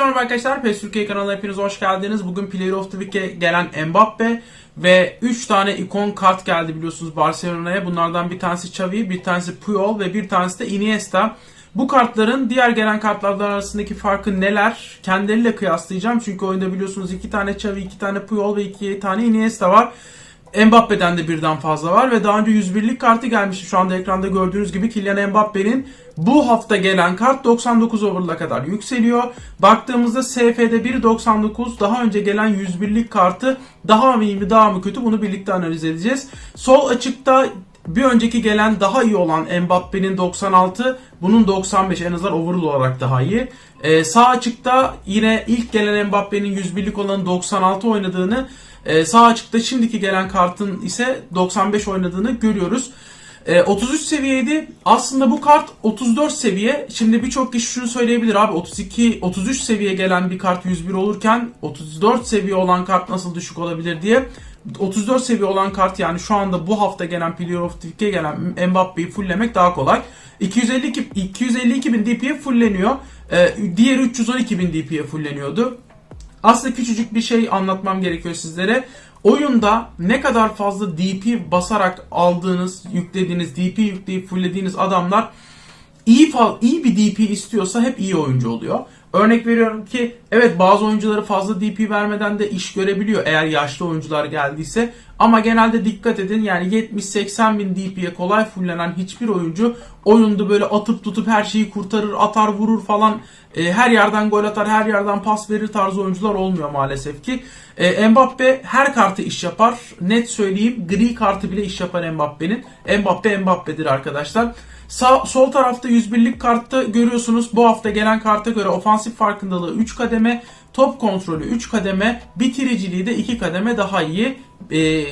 Herkese merhaba arkadaşlar. PES Türkiye kanalına hepiniz hoş geldiniz. Bugün Player of the Week'e gelen Mbappe ve 3 tane ikon kart geldi biliyorsunuz Barcelona'ya. Bunlardan bir tanesi Xavi, bir tanesi Puyol ve bir tanesi de Iniesta. Bu kartların diğer gelen kartlardan arasındaki farkı neler? Kendileriyle kıyaslayacağım. Çünkü oyunda biliyorsunuz 2 tane Xavi, 2 tane Puyol ve 2 tane Iniesta var. Mbappe'den de birden fazla var ve daha önce 101'lik kartı gelmişti. Şu anda ekranda gördüğünüz gibi Kylian Mbappe'nin bu hafta gelen kart 99 overall'a kadar yükseliyor. Baktığımızda SF'de 1.99 daha önce gelen 101'lik kartı daha mı iyi mi daha mı kötü bunu birlikte analiz edeceğiz. Sol açıkta bir önceki gelen daha iyi olan Mbappe'nin 96, bunun 95 en azından overall olarak daha iyi. Ee, sağ açıkta yine ilk gelen Mbappe'nin 101'lik olan 96 oynadığını, e, sağ açıkta şimdiki gelen kartın ise 95 oynadığını görüyoruz. E, 33 seviyeydi. Aslında bu kart 34 seviye. Şimdi birçok kişi şunu söyleyebilir abi 32 33 seviye gelen bir kart 101 olurken 34 seviye olan kart nasıl düşük olabilir diye. 34 seviye olan kart yani şu anda bu hafta gelen Player of the gelen Mbappe'yi fulllemek daha kolay. 252 252 bin DP'ye fullleniyor. E, diğer 312 bin DP'ye fullleniyordu. Aslında küçücük bir şey anlatmam gerekiyor sizlere. Oyunda ne kadar fazla DP basarak aldığınız, yüklediğiniz, DP yükleyip fulllediğiniz adamlar iyi iyi bir DP istiyorsa hep iyi oyuncu oluyor. Örnek veriyorum ki evet bazı oyuncuları fazla DP vermeden de iş görebiliyor eğer yaşlı oyuncular geldiyse. Ama genelde dikkat edin yani 70-80 bin DP'ye kolay fullenen hiçbir oyuncu oyunda böyle atıp tutup her şeyi kurtarır, atar, vurur falan e, her yerden gol atar, her yerden pas verir tarzı oyuncular olmuyor maalesef ki. E, Mbappe her kartı iş yapar. Net söyleyeyim gri kartı bile iş yapar Mbappe'nin. Mbappe Mbappe'dir arkadaşlar. Sağ, sol tarafta 101'lik kartta görüyorsunuz. Bu hafta gelen karta göre ofansif farkındalığı 3 kademe, top kontrolü 3 kademe, bitiriciliği de 2 kademe daha iyi. E,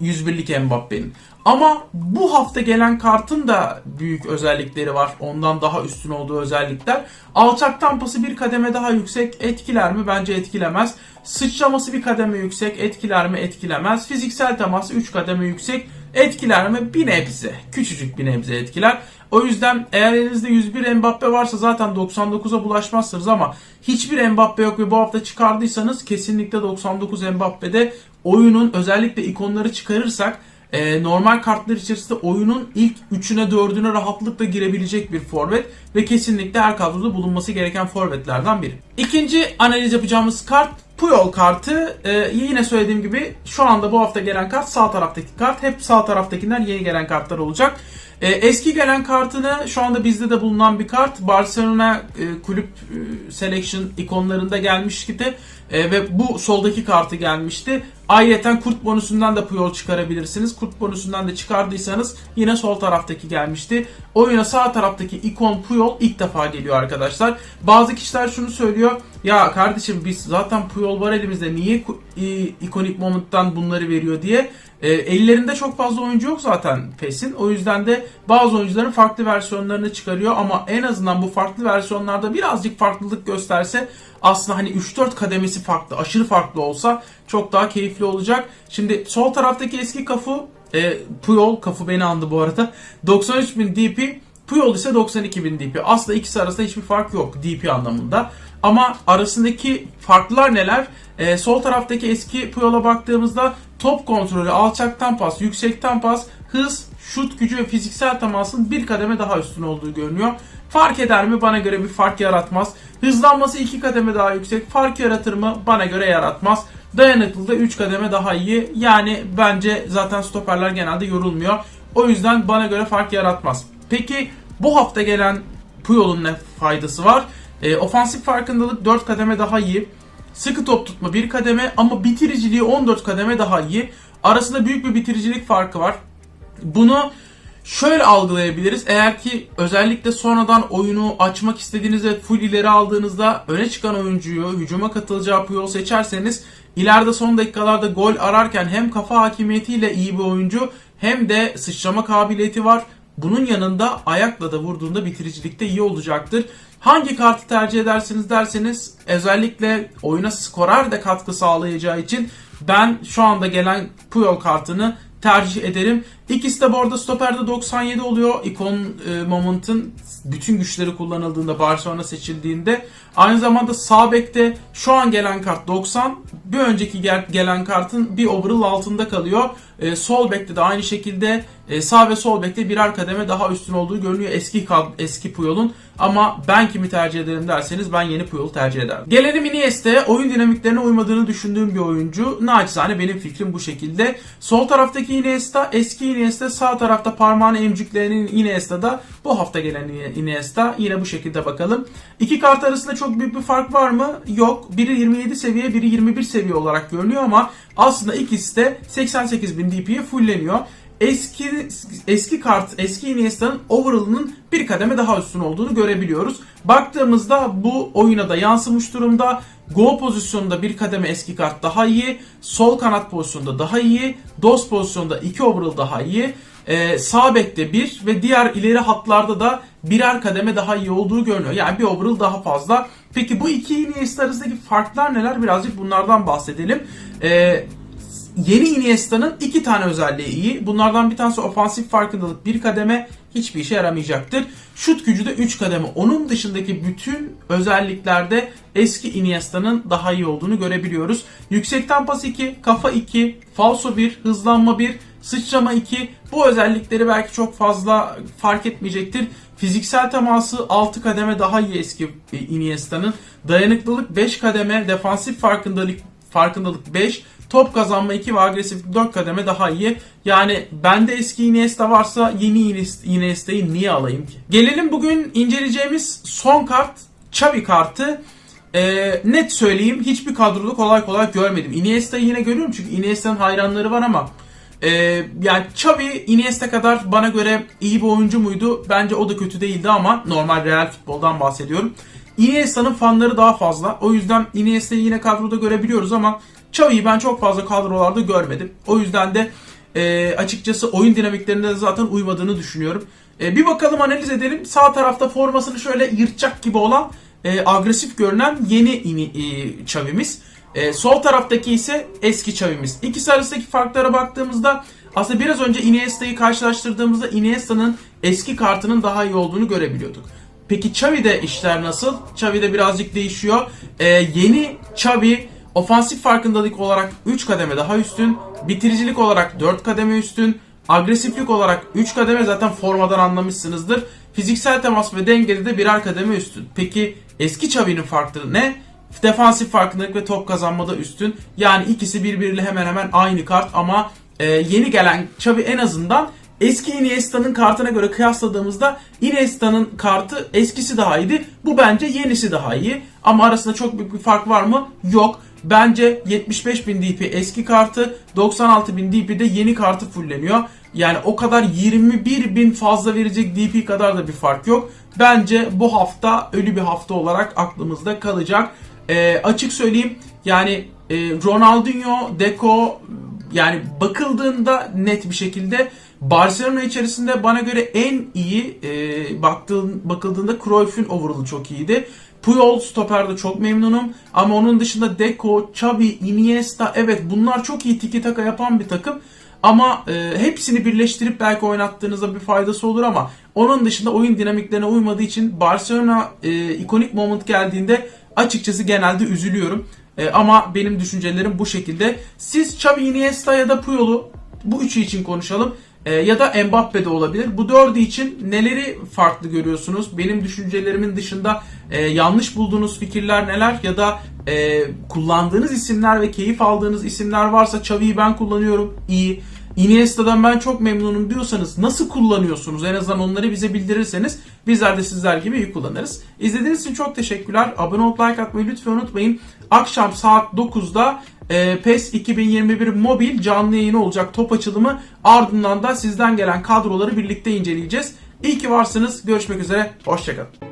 101'lik Mbappe'nin. Ama bu hafta gelen kartın da büyük özellikleri var. Ondan daha üstün olduğu özellikler. Alçak tampası bir kademe daha yüksek. Etkiler mi? Bence etkilemez. Sıçraması bir kademe yüksek. Etkiler mi? Etkilemez. Fiziksel teması 3 kademe yüksek. Etkiler mi? Bir nebze. Küçücük bir nebze etkiler. O yüzden eğer elinizde 101 Mbappe varsa zaten 99'a bulaşmazsınız ama hiçbir Mbappe yok ve bu hafta çıkardıysanız kesinlikle 99 Mbappe'de oyunun özellikle ikonları çıkarırsak e, normal kartlar içerisinde oyunun ilk 3'üne 4'üne rahatlıkla girebilecek bir forvet ve kesinlikle her kadroda bulunması gereken forvetlerden biri. İkinci analiz yapacağımız kart Puyol kartı e, yine söylediğim gibi şu anda bu hafta gelen kart sağ taraftaki kart. Hep sağ taraftakinden yeni gelen kartlar olacak. E, eski gelen kartını şu anda bizde de bulunan bir kart. Barcelona e, kulüp e, selection ikonlarında gelmişti. E, ve bu soldaki kartı gelmişti. Ayrıca kurt bonusundan da Puyol çıkarabilirsiniz. Kurt bonusundan da çıkardıysanız yine sol taraftaki gelmişti. Oyuna sağ taraftaki ikon Puyol ilk defa geliyor arkadaşlar. Bazı kişiler şunu söylüyor. Ya kardeşim biz zaten Puyol var elimizde niye ikonik moment'tan bunları veriyor diye. E, ellerinde çok fazla oyuncu yok zaten PES'in. O yüzden de bazı oyuncuların farklı versiyonlarını çıkarıyor ama en azından bu farklı versiyonlarda birazcık farklılık gösterse aslında hani 3-4 kademesi farklı, aşırı farklı olsa çok daha keyifli olacak. Şimdi sol taraftaki eski kafu e, Puyol, kafu beni andı bu arada. 93.000 DP, Puyol ise 92.000 DP. Aslında ikisi arasında hiçbir fark yok DP anlamında. Ama arasındaki farklar neler? E, sol taraftaki eski Puyol'a baktığımızda top kontrolü, alçaktan pas, yüksekten pas, hız, şut gücü ve fiziksel temasın bir kademe daha üstün olduğu görünüyor. Fark eder mi? Bana göre bir fark yaratmaz. Hızlanması iki kademe daha yüksek. Fark yaratır mı? Bana göre yaratmaz. Dayanıklılığı 3 kademe daha iyi. Yani bence zaten stoperler genelde yorulmuyor. O yüzden bana göre fark yaratmaz. Peki bu hafta gelen Puyol'un ne faydası var? E, ofansif farkındalık 4 kademe daha iyi. Sıkı top tutma 1 kademe ama bitiriciliği 14 kademe daha iyi. Arasında büyük bir bitiricilik farkı var. Bunu şöyle algılayabiliriz. Eğer ki özellikle sonradan oyunu açmak istediğinizde full ileri aldığınızda öne çıkan oyuncuyu hücuma katılacağı Puyol seçerseniz ileride son dakikalarda gol ararken hem kafa hakimiyetiyle iyi bir oyuncu hem de sıçrama kabiliyeti var. Bunun yanında ayakla da vurduğunda bitiricilikte iyi olacaktır. Hangi kartı tercih edersiniz derseniz özellikle oyuna skorer de katkı sağlayacağı için ben şu anda gelen Puyol kartını tercih ederim. İkisi de bu arada stoperde 97 oluyor. Icon e, Moment'ın bütün güçleri kullanıldığında Barcelona seçildiğinde. Aynı zamanda sağ bekte şu an gelen kart 90. Bir önceki gel- gelen kartın bir overall altında kalıyor. E, sol bekte de aynı şekilde e, sağ ve sol bekte birer kademe daha üstün olduğu görünüyor eski eski Puyol'un. Ama ben kimi tercih ederim derseniz ben yeni Puyol'u tercih ederdim. Gelelim Iniesta'ya. Oyun dinamiklerine uymadığını düşündüğüm bir oyuncu. Naçizane benim fikrim bu şekilde. Sol taraftaki Iniesta eski Iniesta. Sağ tarafta parmağını emcükleyen Iniesta'da bu hafta gelen Iniesta. Yine bu şekilde bakalım. İki kart arasında çok büyük bir fark var mı? Yok. Biri 27 seviye, biri 21 seviye olarak görünüyor ama aslında ikisi de 88.000 DP'ye fullleniyor eski eski kart eski Iniesta'nın overall'ının bir kademe daha üstün olduğunu görebiliyoruz. Baktığımızda bu oyuna da yansımış durumda. Go pozisyonunda bir kademe eski kart daha iyi. Sol kanat pozisyonunda daha iyi. DOS pozisyonunda 2 overall daha iyi. Ee, sağ bekte 1 ve diğer ileri hatlarda da birer kademe daha iyi olduğu görünüyor. Yani bir overall daha fazla. Peki bu iki Iniesta arasındaki farklar neler? Birazcık bunlardan bahsedelim. Ee, Yeni Iniesta'nın iki tane özelliği iyi. Bunlardan bir tanesi ofansif farkındalık bir kademe hiçbir işe yaramayacaktır. Şut gücü de 3 kademe. Onun dışındaki bütün özelliklerde eski Iniesta'nın daha iyi olduğunu görebiliyoruz. Yüksekten pas 2, kafa 2, falso 1, hızlanma 1, sıçrama 2. Bu özellikleri belki çok fazla fark etmeyecektir. Fiziksel teması 6 kademe daha iyi eski Iniesta'nın. Dayanıklılık 5 kademe, defansif farkındalık farkındalık 5, top kazanma 2 ve agresiflik 4 kademe daha iyi. Yani bende eski Iniesta varsa yeni Iniesta'yı niye alayım ki? Gelelim bugün inceleyeceğimiz son kart Xavi kartı. Ee, net söyleyeyim hiçbir kadroda kolay kolay görmedim. Iniesta'yı yine görüyorum çünkü Iniesta'nın hayranları var ama e, yani Xavi Iniesta kadar bana göre iyi bir oyuncu muydu? Bence o da kötü değildi ama normal real futboldan bahsediyorum. Iniesta'nın fanları daha fazla. O yüzden Iniesta'yı yine kadroda görebiliyoruz ama Xavi'yi ben çok fazla kadrolarda görmedim. O yüzden de e, açıkçası oyun dinamiklerinde de zaten uymadığını düşünüyorum. E, bir bakalım analiz edelim. Sağ tarafta formasını şöyle yırtacak gibi olan e, agresif görünen yeni ini, e. E, sol taraftaki ise eski Xavi'miz. İkisi arasındaki farklara baktığımızda aslında biraz önce Iniesta'yı karşılaştırdığımızda Iniesta'nın eski kartının daha iyi olduğunu görebiliyorduk. Peki Xavi'de işler nasıl? Xavi'de birazcık değişiyor. Ee, yeni Xavi ofansif farkındalık olarak 3 kademe daha üstün, bitiricilik olarak 4 kademe üstün, agresiflik olarak 3 kademe zaten formadan anlamışsınızdır. Fiziksel temas ve dengede de birer kademe üstün. Peki eski Xavi'nin farkları ne? Defansif farkındalık ve top kazanmada üstün. Yani ikisi birbiriyle hemen hemen aynı kart ama e, yeni gelen Xavi en azından Eski Iniesta'nın kartına göre kıyasladığımızda Iniesta'nın kartı eskisi daha iyiydi. Bu bence yenisi daha iyi. Ama arasında çok büyük bir fark var mı? Yok. Bence 75.000 DP eski kartı, 96.000 DP de yeni kartı fulleniyor. Yani o kadar 21.000 fazla verecek DP kadar da bir fark yok. Bence bu hafta ölü bir hafta olarak aklımızda kalacak. Ee, açık söyleyeyim yani e, Ronaldinho, Deco yani bakıldığında net bir şekilde Barcelona içerisinde bana göre en iyi e, baktığın, bakıldığında Cruyff'un overall'ı çok iyiydi. Puyol stoperde çok memnunum ama onun dışında Deco, Xavi, Iniesta evet bunlar çok iyi tiki taka yapan bir takım. Ama e, hepsini birleştirip belki oynattığınızda bir faydası olur ama onun dışında oyun dinamiklerine uymadığı için Barcelona e, ikonik moment geldiğinde açıkçası genelde üzülüyorum. E, ama benim düşüncelerim bu şekilde. Siz Xavi, Iniesta ya da Puyol'u bu üçü için konuşalım. E, ya da Mbappe de olabilir. Bu dördü için neleri farklı görüyorsunuz? Benim düşüncelerimin dışında e, yanlış bulduğunuz fikirler neler? Ya da e, kullandığınız isimler ve keyif aldığınız isimler varsa Xavi'yi ben kullanıyorum. iyi. Iniesta'dan ben çok memnunum diyorsanız nasıl kullanıyorsunuz? En azından onları bize bildirirseniz bizler de sizler gibi iyi kullanırız. İzlediğiniz için çok teşekkürler. Abone olup like atmayı lütfen unutmayın. Akşam saat 9'da e, PES 2021 mobil canlı yayını olacak top açılımı. Ardından da sizden gelen kadroları birlikte inceleyeceğiz. İyi ki varsınız. Görüşmek üzere. Hoşçakalın.